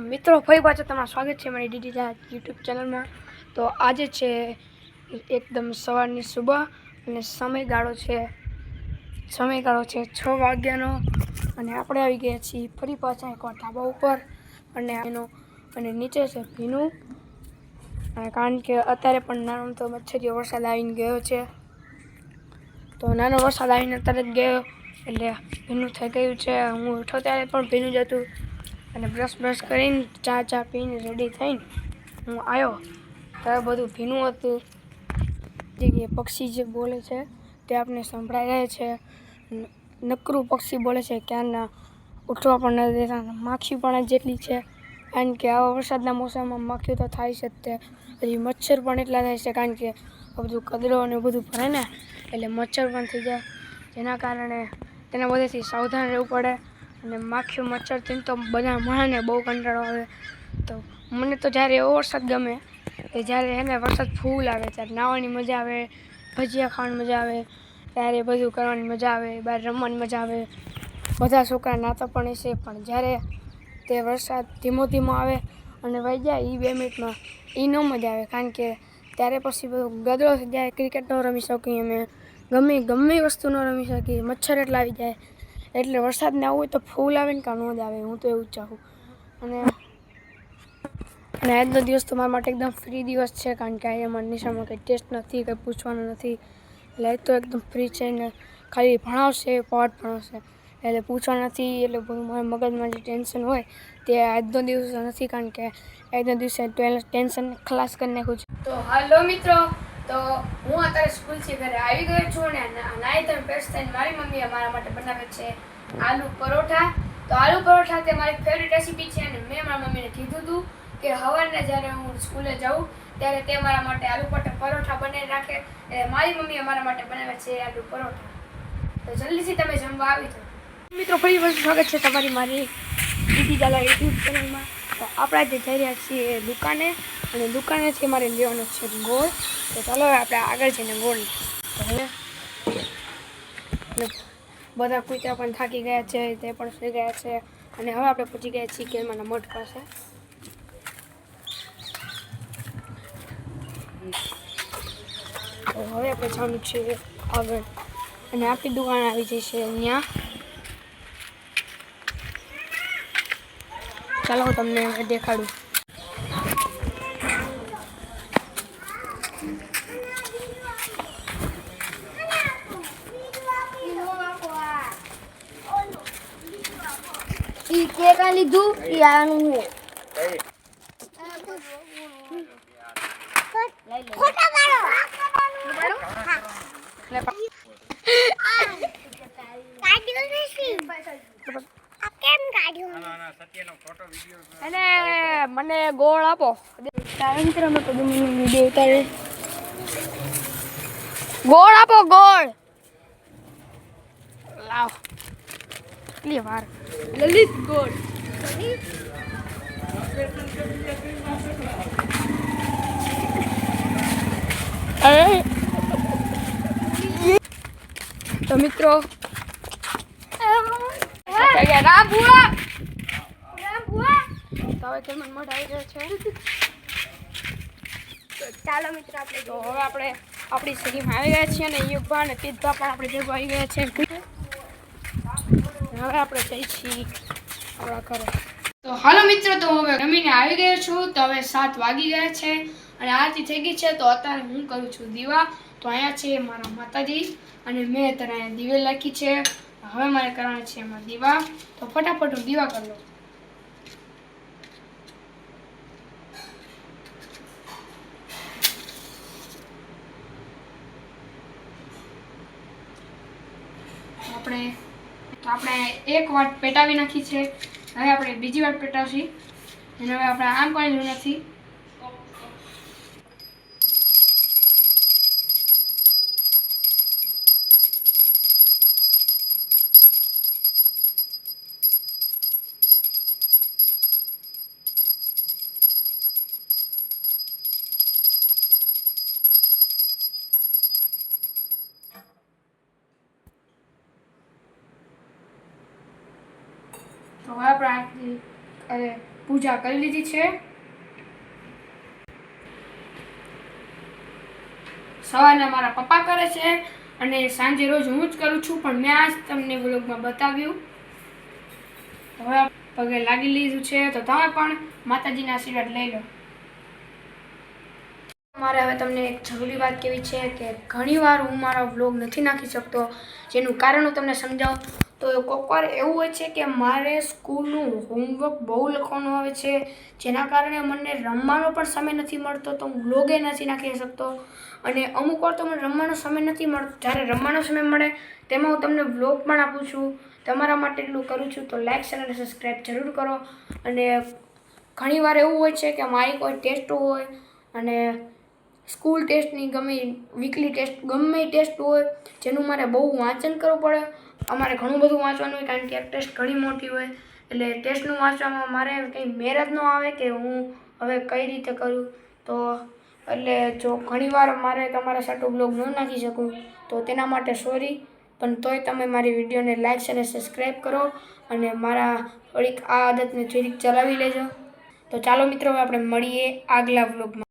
મિત્રો, ફરી પાછું તમારું સ્વાગત છે મારી ડીડી યુટ્યુબ ચેનલમાં. તો આજે છે એકદમ સવારની સુબહ અને સમયગાળો છે. સમયગાળો છે છ વાગ્યાનો અને આપણે આવી ગયા છીએ ફરી પાછા એકવાર ધાબા ઉપર અને એનો અને નીચે છે ભીનું. કારણ કે અત્યારે પણ નાનો તો મચ્છરીઓ વરસાદ આવીને ગયો છે. તો નાનો વરસાદ આવીને તરત ગયો. એટલે ભીનું થઈ ગયું છે. હું ઉઠો ત્યારે પણ ભીનું જ હતું. અને બ્રશ બ્રશ કરીને ચા ચા પીને રેડી થઈને હું આવ્યો ત્યારે બધું ભીનું હતું. જે પક્ષી જે બોલે છે તે આપણે સંભળાઈ રહે છે. નકરું પક્ષી બોલે છે ક્યાંના ઉઠવા પણ નથી દેતા. માખી પણ જેટલી છે. કારણ કે આવા વરસાદના મોસમમાં માખીઓ તો થાય છે તે. પછી મચ્છર પણ એટલા થાય છે કારણ કે બધું કદરો અને બધું ભરે ને એટલે મચ્છર પણ થઈ જાય. જેના કારણે તેના બધેથી સાવધાન રહેવું પડે. અને માખીઓ મચ્છરથી તો બધા માણસને બહુ કંટાળો આવે. તો મને તો જ્યારે એવો વરસાદ ગમે કે જ્યારે એને વરસાદ ફૂલ આવે, ત્યારે નાહવાની મજા આવે, ભજીયા ખાવાની મજા આવે, ત્યારે બધું કરવાની મજા આવે, બહાર રમવાની મજા આવે. બધા છોકરા નાતા પણ હશે, પણ જ્યારે તે વરસાદ ધીમો ધીમો આવે અને વહી જાય એ બે મિનિટમાં એ ન મજા આવે. કારણ કે ત્યારે પછી બધું ગદરો થઈ જાય, ક્રિકેટ ન રમી શકીએ અમે. ગમે ગમે વસ્તુ ન રમી શકીએ. મચ્છર એટલા આવી જાય. એટલે વરસાદ ના હોય તો ફૂલ આવે ને કાં ન જ આવે, હું તો એવું જ ચાહું. અને અને આજનો દિવસ તો મારા માટે એકદમ ફ્રી દિવસ છે, કારણ કે આજે મારી નિશાળમાં કંઈ ટેસ્ટ નથી, કંઈ પૂછવાનું નથી. એટલે આજ તો એકદમ ફ્રી છે ને ખાલી ભણાવશે પાઠ ભણાવશે. એટલે પૂછવા નથી, એટલે મારા મગજમાં જે ટેન્શન હોય તે આજનો દિવસ નથી, કારણ કે આજના દિવસે ટેન્શન ખલાસ કરી નાખું છું. તો હાલો મિત્રો તો હું અત્યારે સ્કૂલથી ઘરે આવી ગયો છું અને નાય તમે ફ્રેશ થઈને મારી મમ્મીએ મારા માટે બનાવે છે આલુ પરોઠા. તો આલુ પરોઠા તે મારી ફેવરેટ રેસીપી છે અને મેં મારા મમ્મીને કીધું હતું કે સવારના જ્યારે હું સ્કૂલે જાઉં ત્યારે તે મારા માટે આલુ પરોઠા બનાવી રાખે. મારી મમ્મીએ મારા માટે બનાવે છે આલુ પરોઠા. તો જલ્દીથી તમે જમવા આવી જાઓ. મિત્રો, ફરી વખત સ્વાગત છે તમારી મારી દીદી દાદા યુટ્યુબ ચેનલમાં તો આપણે આજે જઈ રહ્યા છીએ દુકાને. અને દુકાનેથી મારે લેવાનો છે ગોળ. તો ચાલો આપણે આગળ જઈને ગોળ લઈએ. બધા કૂતરા પણ થાકી ગયા છે, તે પણ સુઈ ગયા છે. અને હવે આપણે પહોંચી ગયા છીએ કેરમાના મઠ પાસે. હવે આપણે જવાનું છે આગળ. અને આપણી દુકાન આવી જશે અહીંયા. ચાલો હું તમને દેખાડું. ઈ કેક લીધું? ઈ આનું હે? ખોટા પાડો. અને મને ગોળ આપો. તારા મિત્ર મેં કીધું મને વીડિયો ઉતારે ગોળ આપો ગોળ. લાવ. કેટલી વાર? લલિત અરે તો મિત્રો રામ ભુવા! રામ ભુવા. તો હવે કેમ મઠ આવી ગયો છે. ચાલો મિત્રો આપણે તો હવે આપણે આપણી સિટીમાં આવી ગયા છીએ અને યુગભા અને તીર્થભા પણ આપણે ભેગો આવી ગયા છે. હવે આપણે જઈ આપણા ઘરે. તો હાલો મિત્રો, તો હવે રમીને આવી ગયો છું. તો હવે સાત વાગી ગયા છે અને આરતી થઈ ગઈ છે. તો અત્યારે હું કરું છું દીવા. તો અહીંયા છે મારા માતાજી અને મેં અત્યારે અહીંયા દીવે લખી છે. હવે મારે કરવાના છે એમાં દીવા. તો ફટાફટ હું દીવા કરી લઉં. આપણે આપણે એક વાટ પેટાવી નાખી છે. હવે આપણે બીજી વાટ પેટાવશી. અને હવે આપણે આમ કરી નથી તો આપણે અરે, પૂજા કરી લીધી છે. સવારના મારા પપ્પા કરે છે અને સાંજે રોજ હું જ કરું છું, પણ મેં આજ તમને વ્લોગમાં બતાવ્યું. હવે પગે લાગી લીધું છે, તો તમે પણ માતાજીના આશીર્વાદ લઈ લો. મારે હવે તમને એક જરૂરી વાત કેવી છે કે ઘણીવાર હું મારો વ્લોગ નથી નાખી શકતો, જેનું કારણ હું તમને સમજાવું. તો કોઈક વાર એવું હોય છે કે મારે સ્કૂલનું હોમવર્ક બહુ લખવાનું આવે છે, જેના કારણે મને રમવાનો પણ સમય નથી મળતો, તો હું વ્લોગે નથી નાખી શકતો. અને અમુક વાર તો મને રમવાનો સમય નથી મળતો. જ્યારે રમવાનો સમય મળે, તેમાં હું તમને વ્લોગ પણ આપું છું. તમારા માટે એટલું કરું છું, તો લાઇક અને સબસ્ક્રાઈબ જરૂર કરો. અને ઘણીવાર એવું હોય છે કે મારી કોઈ ટેસ્ટ હોય, અને સ્કૂલ ટેસ્ટની ગમે, વીકલી ટેસ્ટ ગમે ટેસ્ટ હોય, જેનું મારે બહુ વાંચન કરવું પડે અમારે ઘણું બધું વાંચવાનું હોય કારણ કે એક ટેસ્ટ ઘણી મોટી હોય. એટલે ટેસ્ટનું વાંચવામાં મારે કંઈ મેર જ ન આવે કે હું હવે કઈ રીતે કરું? તો એટલે જો ઘણીવાર મારે તમારા સાટું બ્લોગ ન નાખી શકું, તો તેના માટે સોરી. પણ તોય તમે મારી વિડીયોને લાઇક્સ અને સબસ્ક્રાઈબ કરો અને મારા થોડીક આ આદતને થોડીક ચલાવી લેજો. તો ચાલો મિત્રો આપણે મળીએ આગલા વ્લોગમાં